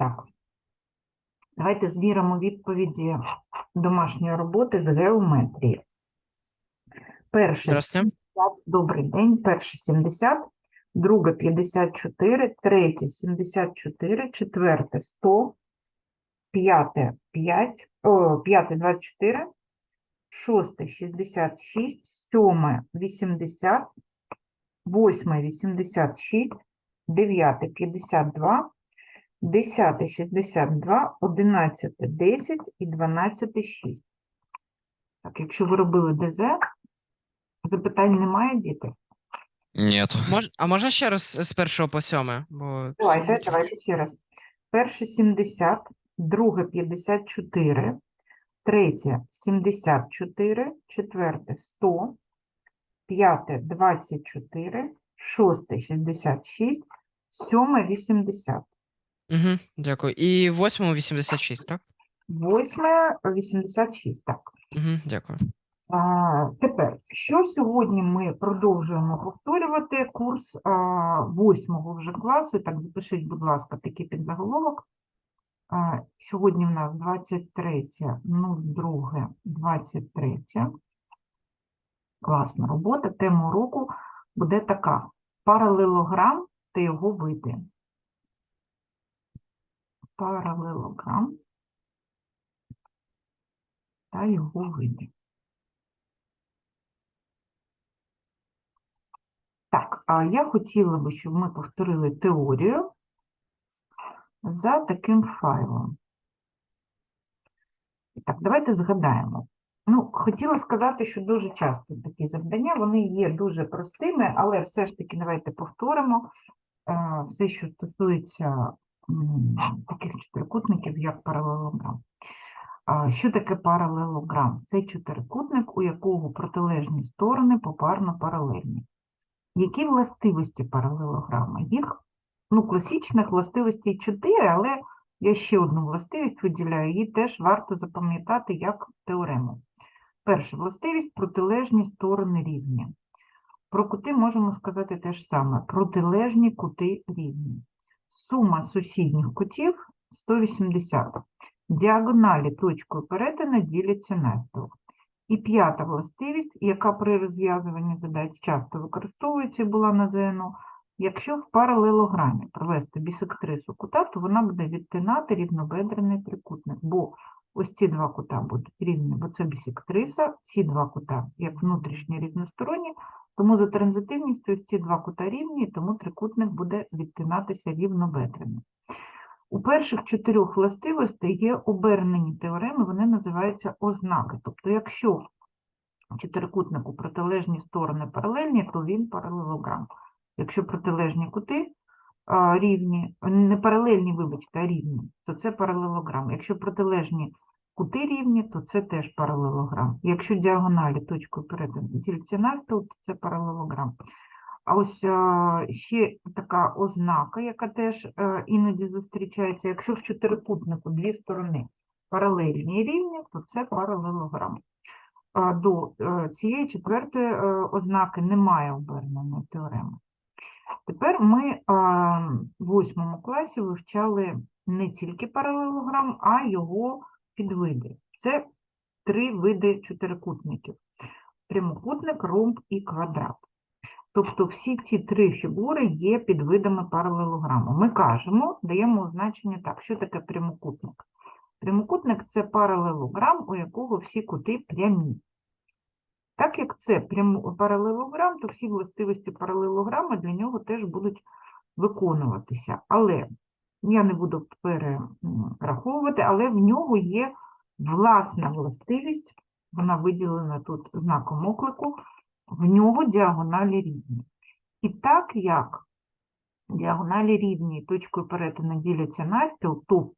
Так. Давайте звіримо відповіді домашньої роботи з геометрії. Перше 70, добрий день, перше 70, друге 54, третє 74, четверте 100, п'яте 5, о, п'яте 24, шосте 66, сьоме 80, восьме 86, дев'яте 52, десяте 62, одинадцяте 10 і дванадцяте 6. Так, якщо ви робили ДЗ, запитань немає, діти? Нет. Мож... А можна ще раз з першого по сьоме? Бо... Давайте, давайте ще раз. Перше 70, друге 54, третє 74, четверте 100, п'яте 24, шосте 66, сьоме 80, Угу, дякую. І восьмому 86, так? восьме 86, так. Угу, дякую. А, тепер, що сьогодні ми продовжуємо повторювати курс а, восьмого вже класу. Так, запишіть, будь ласка, такий підзаголовок. А, сьогодні в нас 23, 02, 23. Класна робота. Тема уроку буде така: паралелограм та його види. Паралелограм та його види. Так, а я хотіла би, щоб ми повторили теорію за таким файлом. Так, давайте згадаємо. Ну, хотіла сказати, що дуже часто такі завдання, вони є дуже простими, але все ж таки давайте повторимо е, все, що стосується таких чотирикутників, як паралелограм. Що таке паралелограм? Це чотирикутник, у якого протилежні сторони попарно паралельні. Які властивості паралелограма? Їх ну, класичних властивостей 4, але я ще одну властивість виділяю, її теж варто запам'ятати як теорему. Перша властивість протилежні сторони рівні. Про кути можемо сказати те ж саме: протилежні кути рівні. Сума сусідніх кутів 180. Діагоналі точкою перетину діляться навпіл. І п'ята властивість, яка при розв'язуванні задач часто використовується і була на ЗНО, якщо в паралелограмі провести бісектрису кута, то вона буде відтинати рівнобедрений трикутник, бо ось ці два кута будуть рівні, бо це бісектриса, ці два кута як внутрішні рівносторонні, тому за транзитивністю ці два кута рівні, тому трикутник буде відтинатися рівнобедрено. У перших чотирьох властивостей є обернені теореми, вони називаються ознаки. Тобто, якщо чотирикутнику протилежні сторони паралельні, то він паралелограм. Якщо протилежні кути рівні, не паралельні, вибачте, а рівні, то це паралелограм. Якщо протилежні кути рівні, то це теж паралелограм. Якщо діагоналі точкою перетину навпіл, то це паралелограм. А ось а, ще така ознака, яка теж е, іноді зустрічається. Якщо в чотирикутнику дві сторони паралельні рівні, то це паралелограм. До е, цієї четвертої е, ознаки немає оберненої теореми. Тепер ми в восьмому класі вивчали не тільки паралелограм, а його підвиди. Це три види чотирикутників: прямокутник, ромб і квадрат. Тобто всі ці три фігури є підвидами паралелограму. Ми кажемо, даємо означення так, що таке прямокутник? Прямокутник – це паралелограм, у якого всі кути прямі. Так як це паралелограм, то всі властивості паралелограма для нього теж будуть виконуватися. Але я не буду перераховувати, але в нього є власна властивість, вона виділена тут знаком оклику, в нього діагоналі рівні. І так як діагоналі рівні точкою перетину діляться навпіл, то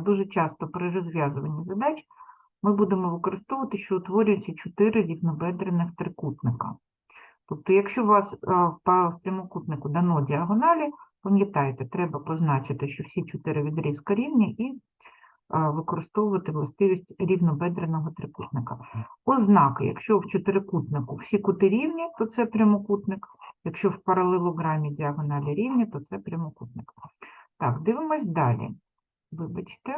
дуже часто при розв'язуванні задач ми будемо використовувати, що утворюються чотири рівнобедрених трикутника. Тобто, якщо у вас па- в прямокутнику дано діагоналі, пам'ятайте, треба позначити, що всі чотири відрізка рівні і використовувати властивість рівнобедреного трикутника. Ознаки, якщо в чотирикутнику всі кути рівні, то це прямокутник. Якщо в паралелограмі діагоналі рівні, то це прямокутник. Так, дивимось далі. вибачте.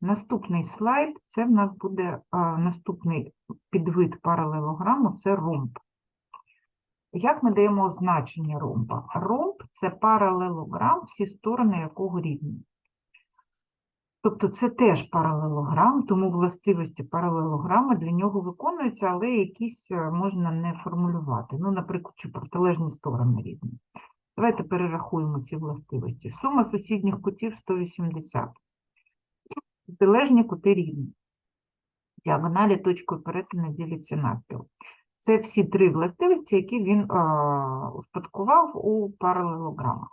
Наступний слайд це в нас буде а, наступний підвид паралелограму це ромб. Як ми даємо значення ромба? Ромб це паралелограм, всі сторони якого рівні. Тобто це теж паралелограм, тому властивості паралелограми для нього виконуються, але якісь е, можна не формулювати. Ну, наприклад, чи протилежні сторони рівні. Давайте перерахуємо ці властивості. Сума сусідніх кутів 180. Протилежні кути рівні. Діагоналі точкою перетину діляться навпіл. Це всі три властивості, які він успадкував у паралелограмах.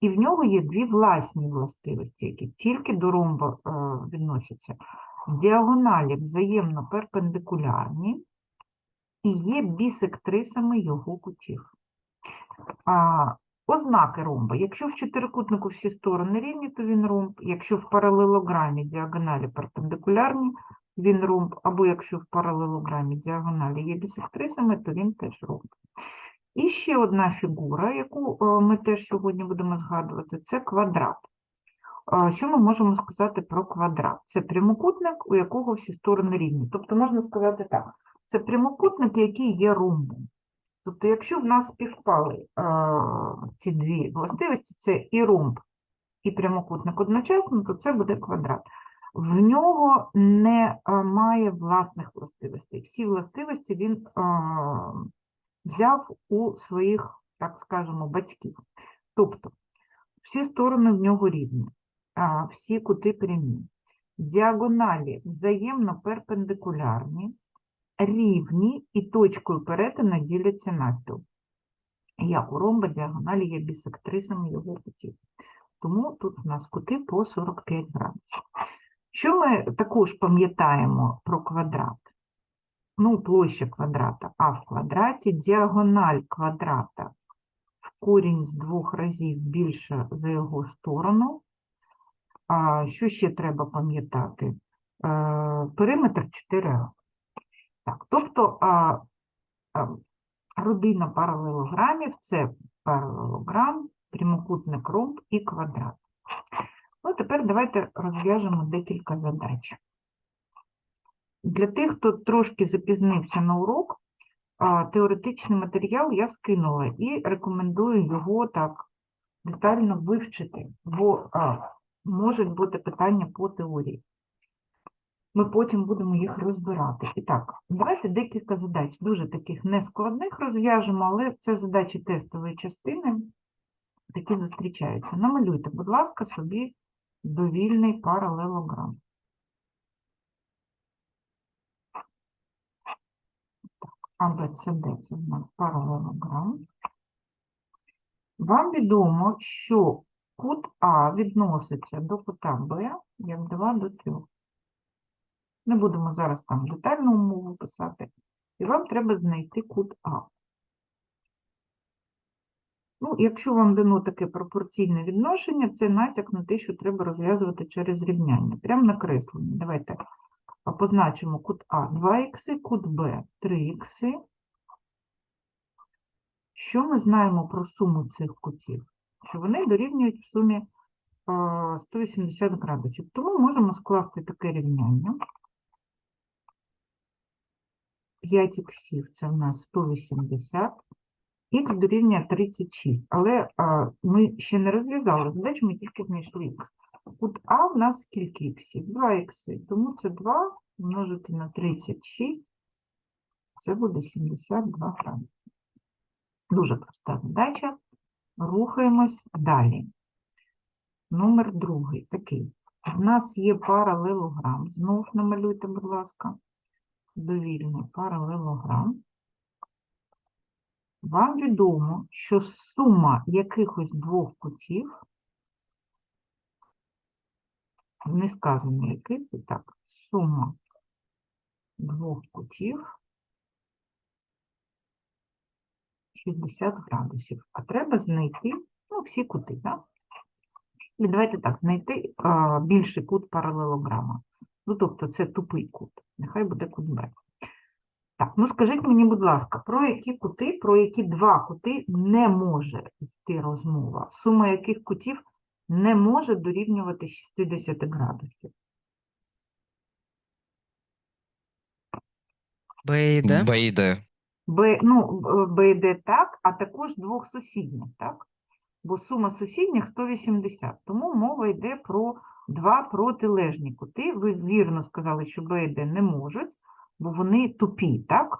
І в нього є дві власні властивості, які тільки до ромба е, відносяться. Діагоналі взаємно перпендикулярні і є бісектрисами його кутів. А, ознаки ромба. Якщо в чотирикутнику всі сторони рівні, то він ромб. Якщо в паралелограмі діагоналі перпендикулярні, він ромб. Або якщо в паралелограмі діагоналі є бісектрисами, то він теж ромб. І ще одна фігура, яку е, ми теж сьогодні будемо згадувати, це квадрат. Е, Що ми можемо сказати про квадрат? Це прямокутник, у якого всі сторони рівні. Тобто можна сказати так, це прямокутник, який є ромбом. Тобто, якщо в нас співпали е, ці дві властивості, це і ромб, і прямокутник одночасно, то це буде квадрат. В нього не е, має власних властивостей. Всі властивості він е, взяв у своїх, так скажемо, батьків. Тобто, всі сторони в нього рівні, всі кути прямі, діагоналі взаємно перпендикулярні, рівні і точкою перетину діляться навпіл. Як у ромба діагоналі є бісектрисами його кутів. Тому тут у нас кути по 45 градусів. Що ми також пам'ятаємо про квадрат? Ну, площа квадрата а в квадраті, діагональ квадрата в корінь з двох разів більше за його сторону. А що ще треба пам'ятати? Е, периметр 4 Так, тобто а, а, родина паралелограмів це паралелограм, прямокутник ромб і квадрат. Ну, тепер давайте розв'яжемо декілька задач. Для тих, хто трошки запізнився на урок, теоретичний матеріал я скинула і рекомендую його так детально вивчити, бо можуть бути питання по теорії. Ми потім будемо їх розбирати. І так, давайте декілька задач, дуже таких нескладних розв'яжемо, але це задачі тестової частини, такі зустрічаються. Намалюйте, будь ласка, собі довільний паралелограм. А, Б, це в нас паралелограм. Вам відомо, що кут А відноситься до кута Б як 2 до 3. Не будемо зараз там детальну умову писати. І вам треба знайти кут А. Ну, якщо вам дано таке пропорційне відношення, це натяк на те, що треба розв'язувати через рівняння. Прямо накреслення. Давайте позначимо кут А 2х, кут Б 3х. Що ми знаємо про суму цих кутів? Що вони дорівнюють в сумі 180 градусів. Тому можемо скласти таке рівняння. 5 х це в нас 180, х дорівнює 36. Але а, ми ще не розв'язали задачу, ми тільки знайшли х. Кут А в нас скільки х? 2 х. Тому це 2 множити на 36, це буде 72 градуси. Дуже проста задача. Рухаємось далі. Номер другий такий. У нас є паралелограм. Знов намалюйте, будь ласка довільний паралелограм, вам відомо, що сума якихось двох кутів, не сказано яких, так, сума двох кутів 60 градусів. А треба знайти ну, всі кути, так? І давайте так, знайти а, більший кут паралелограма. Ну, тобто це тупий кут. Нехай буде кут Б. Так, ну скажіть мені, будь ласка, про які кути, про які два кути не може йти розмова, сума яких кутів не може дорівнювати 60 градусів. Б і Д. Б і Д. Б, ну, б- Б і Д так, а також двох сусідніх, так? Бо сума сусідніх 180. Тому мова йде про два протилежні кути. Ви вірно сказали, що Б і Д не можуть, бо вони тупі, так?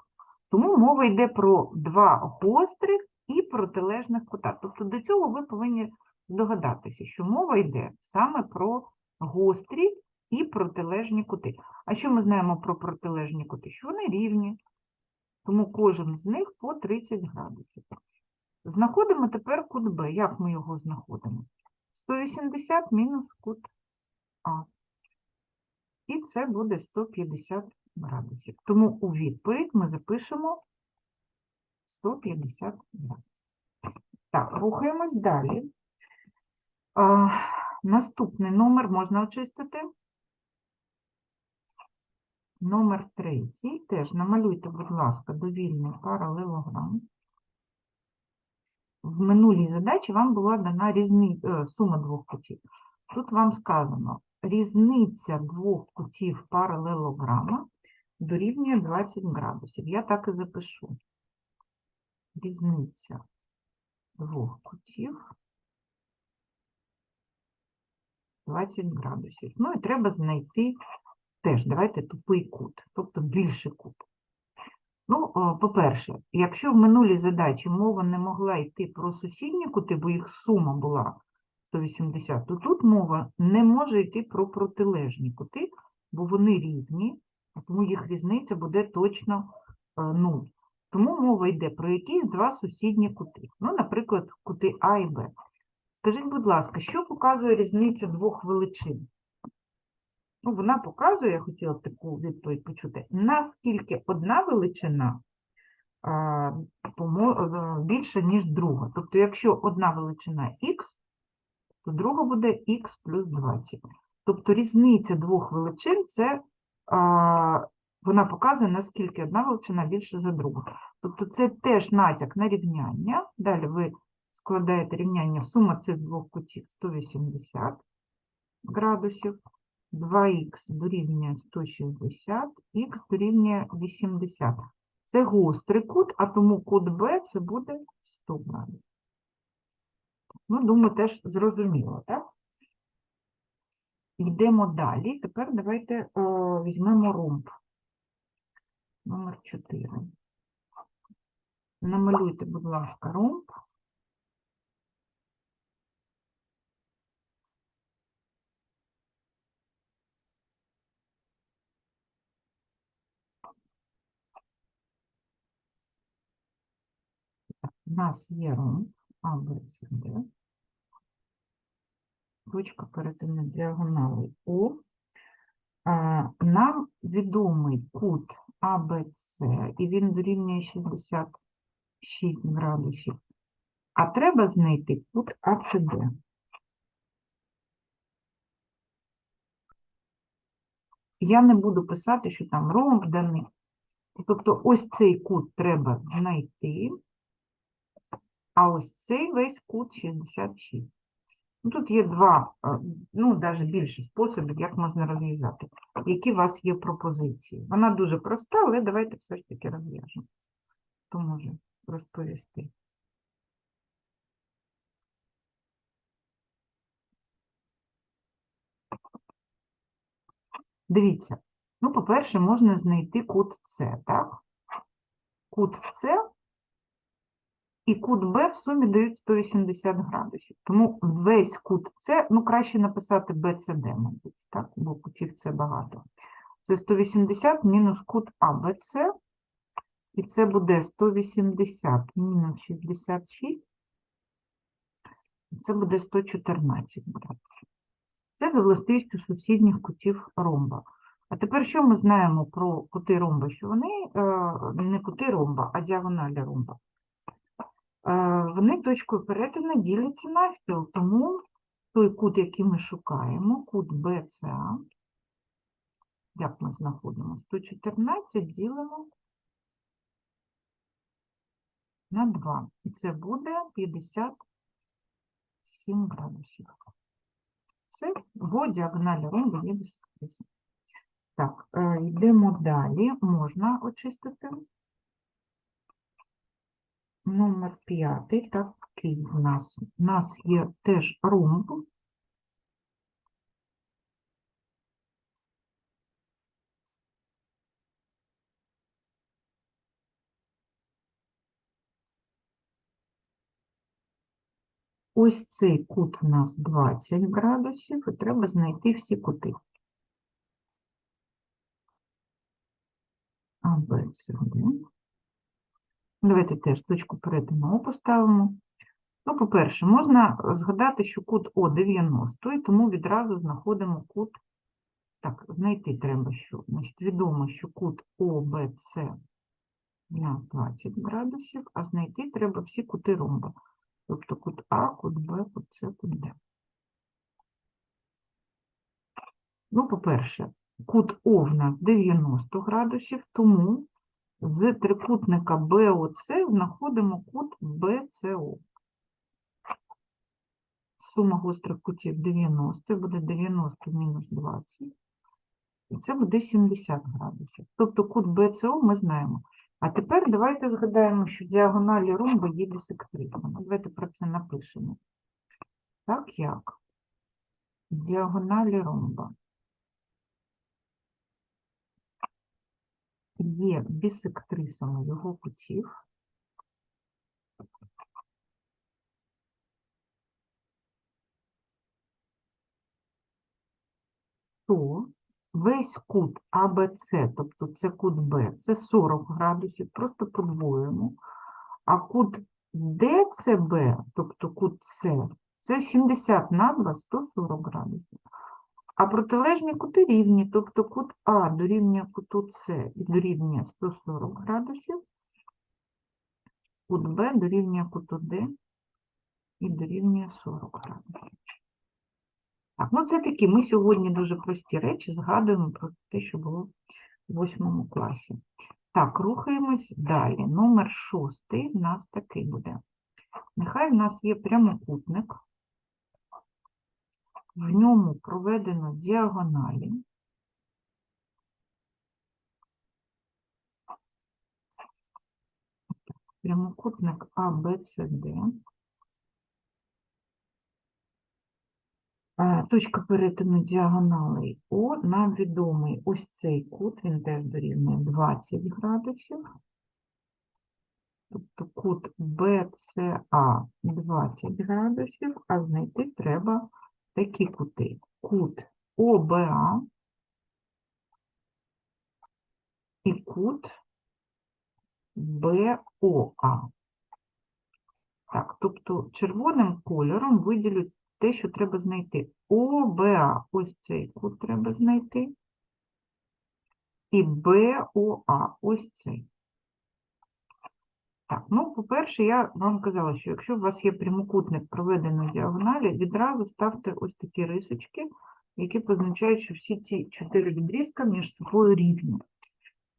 Тому мова йде про два гострих і протилежних кута. Тобто до цього ви повинні здогадатися, що мова йде саме про гострі і протилежні кути. А що ми знаємо про протилежні кути? Що вони рівні, тому кожен з них по 30 градусів. Знаходимо тепер кут Б. Як ми його знаходимо? 180 мінус кут А. І це буде 150 градусів. Тому у відповідь ми запишемо 150 градусів. Так, рухаємось далі. А, наступний номер можна очистити. Номер третій. Теж намалюйте, будь ласка, довільний паралелограм. В минулій задачі вам була дана різни... е, сума двох кутів. Тут вам сказано, різниця двох кутів паралелограма дорівнює 20 градусів. Я так і запишу. Різниця двох кутів 20 градусів. Ну і треба знайти теж, давайте тупий кут, тобто більший кут. Ну, по-перше, якщо в минулій задачі мова не могла йти про сусідні кути, бо їх сума була 180, то тут мова не може йти про протилежні кути, бо вони рівні, тому їх різниця буде точно 0. Тому мова йде про якісь два сусідні кути. Ну, наприклад, кути А і Б. Скажіть, будь ласка, що показує різниця двох величин? Ну, вона показує, я хотіла таку відповідь почути, наскільки одна величина а, е, більша, ніж друга. Тобто, якщо одна величина х, то друга буде х плюс 20. Тобто різниця двох величин це вона показує, наскільки одна величина більша за другу. Тобто це теж натяк на рівняння. Далі ви складаєте рівняння сума цих двох кутів 180 градусів. 2х дорівнює 160, х дорівнює 80. Це гострий кут, а тому кут Б це буде 100 градусів. Ну, думаю, теж зрозуміло, так? Йдемо далі. Тепер давайте о, візьмемо ромб. Номер 4. Намалюйте, будь ласка, ромб. У нас є ромб А, Б, С, Д. Точка перетину діагонали О. Нам відомий кут АБЦ, і він дорівнює 66 градусів. А треба знайти кут АЦД. Я не буду писати, що там ромб даний. Тобто ось цей кут треба знайти. А ось цей весь кут 66. Ну, Тут є два, ну, навіть більше способів, як можна розв'язати. Які у вас є пропозиції? Вона дуже проста, але давайте все ж таки розв'яжемо. Хто може розповісти? Дивіться, ну, по-перше, можна знайти кут С, так? Кут С і кут Б в сумі дають 180 градусів. Тому весь кут С, ну краще написати БЦД, мабуть, так, бо кутів С багато. Це 180 мінус кут АБЦ, і це буде 180 мінус 66, і це буде 114 градусів. Це за властивістю сусідніх кутів ромба. А тепер що ми знаємо про кути ромба? Що вони е, не кути ромба, а діагоналі ромба. Вони точкою перетину діляться навпіл, тому той кут, який ми шукаємо, кут БЦА, як ми знаходимо? 114 ділимо на 2. І це буде 57 градусів. С або діагоналі ромбу є бісектриса. Так, е, йдемо далі. Можна очистити. Номер п'ятий, такий в нас. У нас є теж ромб. Ось цей кут у нас 20 градусів, і треба знайти всі кути. А, Б, С, Д. Давайте теж точку перетину поставимо. Ну, по-перше, можна згадати, що кут О 90, і тому відразу знаходимо кут. Так, знайти треба, що. Значить, відомо, що кут ОБЦ у нас 20 градусів, а знайти треба всі кути ромба. Тобто кут А, кут Б, кут С, кут Д. Ну, по-перше, кут О в нас 90 градусів, тому з трикутника БОЦ знаходимо кут БЦО. Сума гострих кутів 90, буде 90 мінус 20. І це буде 70 градусів. Тобто кут БЦО ми знаємо. А тепер давайте згадаємо, що діагоналі ромба є бісектрисами. Давайте про це напишемо. Так як діагоналі ромба є бісектрисами його кутів, то весь кут АБЦ, тобто це кут Б, це 40 градусів, просто подвоюємо. А кут ДЦБ, тобто кут С, це 70 на 2, 140 градусів. А протилежні кути рівні, тобто кут А дорівнює куту С і дорівнює 140 градусів, кут Б дорівнює куту Д і дорівнює 40 градусів. Так, ну це такі, ми сьогодні дуже прості речі згадуємо про те, що було в восьмому класі. Так, рухаємось далі. Номер шостий в нас такий буде. Нехай в нас є прямокутник, в ньому проведено діагоналі. Прямокутник ABCD. Е, Точка перетину діагоналей О нам відомий ось цей кут, він теж дорівнює 20 градусів. Тобто кут BCA 20 градусів, а знайти треба такі кути. Кут ОБА і кут БОА. Так, тобто червоним кольором виділю те, що треба знайти. ОБА, ось цей кут треба знайти. І БОА, ось цей. Так, ну, по-перше, я вам казала, що якщо у вас є прямокутник проведений в діагоналі, відразу ставте ось такі рисочки, які позначають, що всі ці чотири відрізка між собою рівні.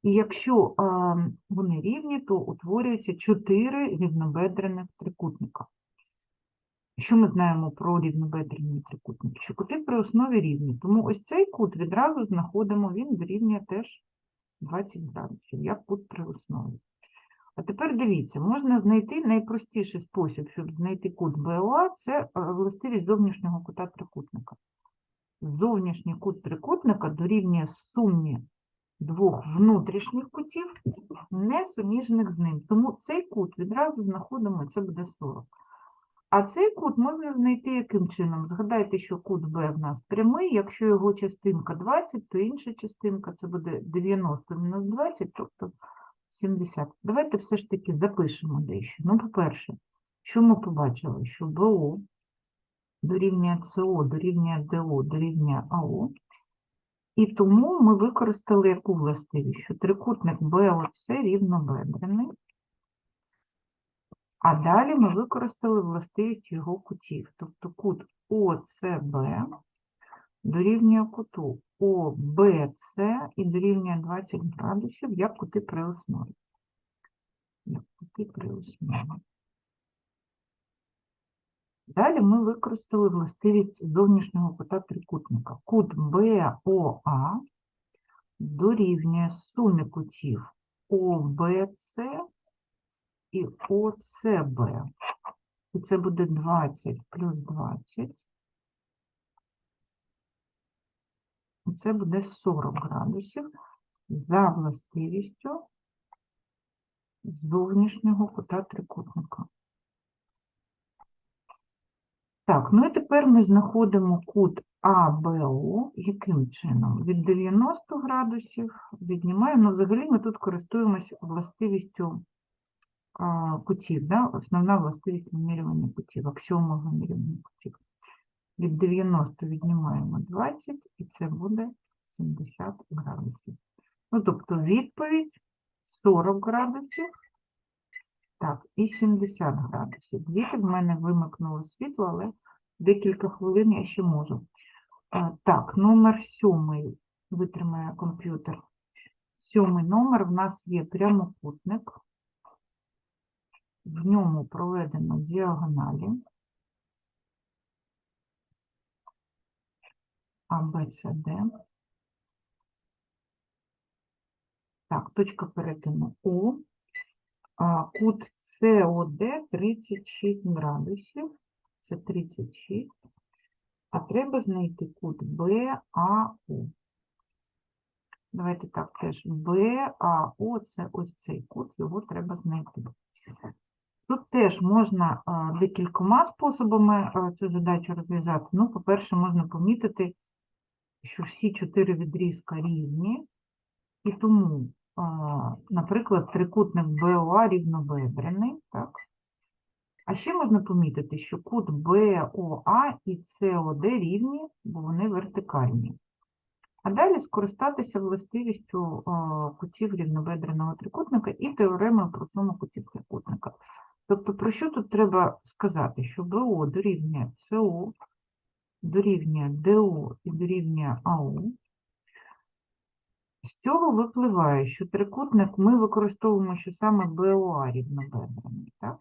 І якщо а, вони рівні, то утворюються чотири рівнобедрених трикутника. Що ми знаємо про рівнобедрені трикутники? Що кути при основі рівні. Тому ось цей кут відразу знаходимо, він дорівнює теж 20 градусів, як кут при основі. А тепер дивіться, можна знайти найпростіший спосіб, щоб знайти кут БОА, це е, властивість зовнішнього кута трикутника. Зовнішній кут трикутника дорівнює сумі двох внутрішніх кутів, не суміжних з ним. Тому цей кут відразу знаходимо, це буде 40. А цей кут можна знайти яким чином? Згадайте, що кут Б в нас прямий, якщо його частинка 20, то інша частинка це буде 90 мінус 20, тобто 70. Давайте все ж таки запишемо дещо. Ну, по-перше, що ми побачили? Що БО дорівнює СО, дорівнює ДО, дорівнює АО. І тому ми використали яку властивість? Що трикутник БОЦ рівнобедрений. А далі ми використали властивість його кутів. Тобто кут ОЦБ дорівнює куту ОБЦ і дорівнює 20 градусів, як кути при основі. Як кути при основі. Далі ми використали властивість зовнішнього кута трикутника. Кут БОА дорівнює сумі кутів ОБЦ і ОЦБ. І це буде 20 плюс 20. І це буде 40 градусів за властивістю зовнішнього кута трикутника. Так, ну і тепер ми знаходимо кут АБО. Яким чином? Від 90 градусів віднімаємо. Ну, взагалі ми тут користуємося властивістю а, кутів, да? основна властивість вимірювання кутів, аксіома вимірювання кутів. Від 90 віднімаємо 20, і це буде 70 градусів. Ну, тобто відповідь 40 градусів, так, і 70 градусів. Діти в мене вимикнуло світло, але декілька хвилин я ще можу. А, Так, номер сьомий витримає комп'ютер. Сьомий номер в нас є прямокутник. В ньому проведено діагоналі. А. Так, точка перетину О. А, кут СОД 36 градусів. Це 36. А треба знайти кут БАУ. Давайте так теж. БАО це ось цей кут, його треба знайти. Тут теж можна декількома способами цю задачу розв'язати. Ну, по-перше, можна помітити, що всі чотири відрізка рівні, і тому, наприклад, трикутник БОА рівнобедрений, так? А ще можна помітити, що кут БОА і СОД рівні, бо вони вертикальні. А далі скористатися властивістю кутів рівнобедреного трикутника і теоремою про суму кутів трикутника. Тобто, про що тут треба сказати? Що БО дорівнює СО, дорівнює ДО і дорівнює АО. З цього випливає, що трикутник ми використовуємо, що саме БОА рівнобедрений, так?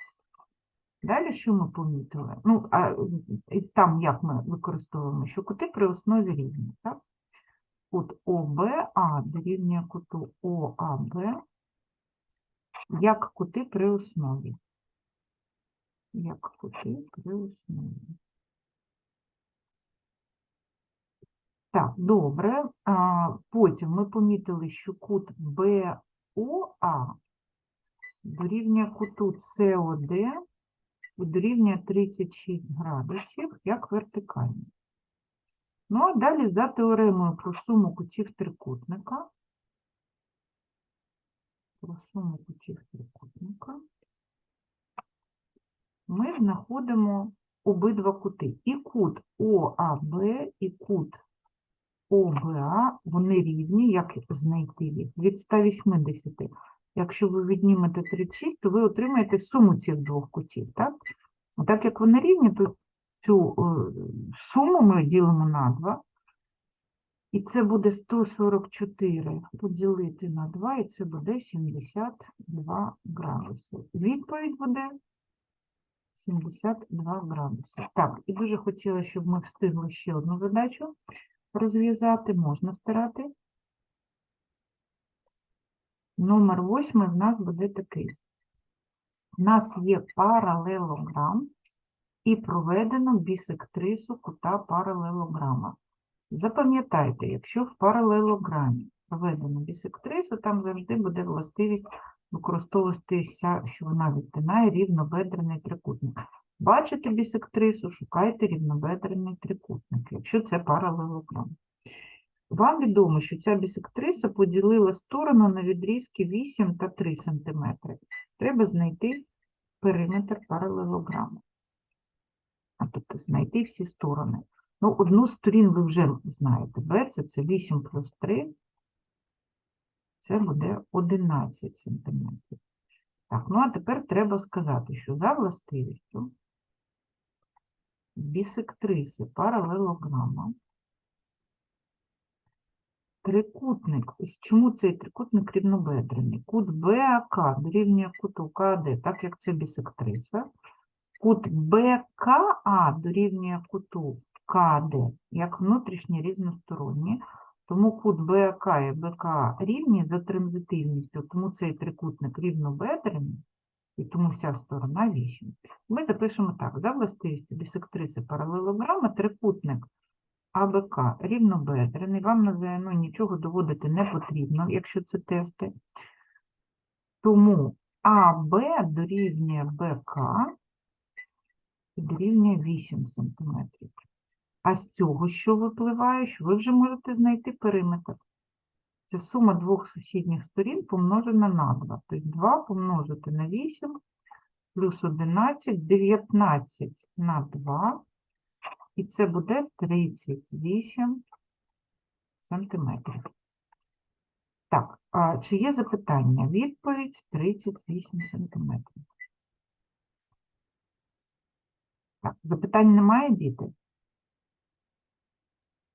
Далі що ми помітили? Ну, а і там як ми використовуємо, що кути при основі рівні, так? Кут ОБА дорівнює куту ОАБ як кути при основі. Як кути при основі. Так, добре. А, потім ми помітили, що кут БОА дорівнює куту СОД дорівнює 36 градусів як вертикальний. Ну, а далі за теоремою про суму кутів трикутника. Про суму кутів трикутника. Ми знаходимо обидва кути. І кут ОАБ, і кут ОБА, вони рівні, як знайти їх, від 180. Якщо ви віднімете 36, то ви отримаєте суму цих двох кутів, так? Так як вони рівні, то цю е, суму ми ділимо на 2. І це буде 144 поділити на 2, і це буде 72 градуси. Відповідь буде 72 градуси. Так, і дуже хотіла, щоб ми встигли ще одну задачу розв'язати. Можна старати. Номер восьмий в нас буде такий. У нас є паралелограм і проведено бісектрису кута паралелограма. Запам'ятайте, якщо в паралелограмі проведено бісектрису, там завжди буде властивість використовуватися, що вона відтинає рівнобедрений трикутник. Бачите бісектрису, шукайте рівнобедрений трикутник, якщо це паралелограм. Вам відомо, що ця бісектриса поділила сторону на відрізки 8 та 3 см. Треба знайти периметр паралелограму. А тобто знайти всі сторони. Ну, одну з сторін ви вже знаєте. Берці це 8 плюс 3. Це буде 11 см. Так, ну а тепер треба сказати, що за властивістю бісектриси паралелограма. Трикутник. Чому цей трикутник рівнобедрений? Кут БАК дорівнює куту КАД, так як це бісектриса, Кут БКА дорівнює куту КД як внутрішні різносторонні, тому кут БК і БКА рівні за транзитивністю, тому цей трикутник рівнобедрений, і тому вся сторона 8. Ми запишемо так, за властивістю бісектриси паралелограма трикутник АБК рівнобедрений, вам на ЗНО нічого доводити не потрібно, якщо це тести. Тому АБ дорівнює БК і дорівнює 8 см. А з цього що випливає, що ви вже можете знайти периметр. Це сума двох сусідніх сторін помножена на 2. Тобто 2 помножити на 8 плюс 11, 19 на 2. І це буде 38 сантиметрів. Так, а чи є запитання? Відповідь 38 сантиметрів. Так, запитань немає, діти?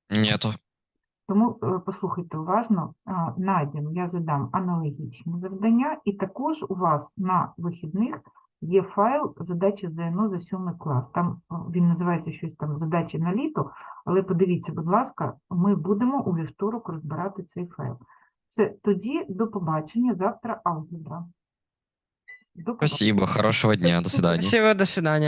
Нету. Тому е, послухайте уважно. Надім я задам аналогічні завдання, і також у вас на вихідних є файл задачі ЗНО за 7 клас. Там е, він називається щось там задачі на літо, але подивіться, будь ласка, ми будемо у вівторок розбирати цей файл. Це тоді до побачення, завтра алгебра. До побачення. Спасибо, хорошего дня, до свидания. Спасибо, до свидания.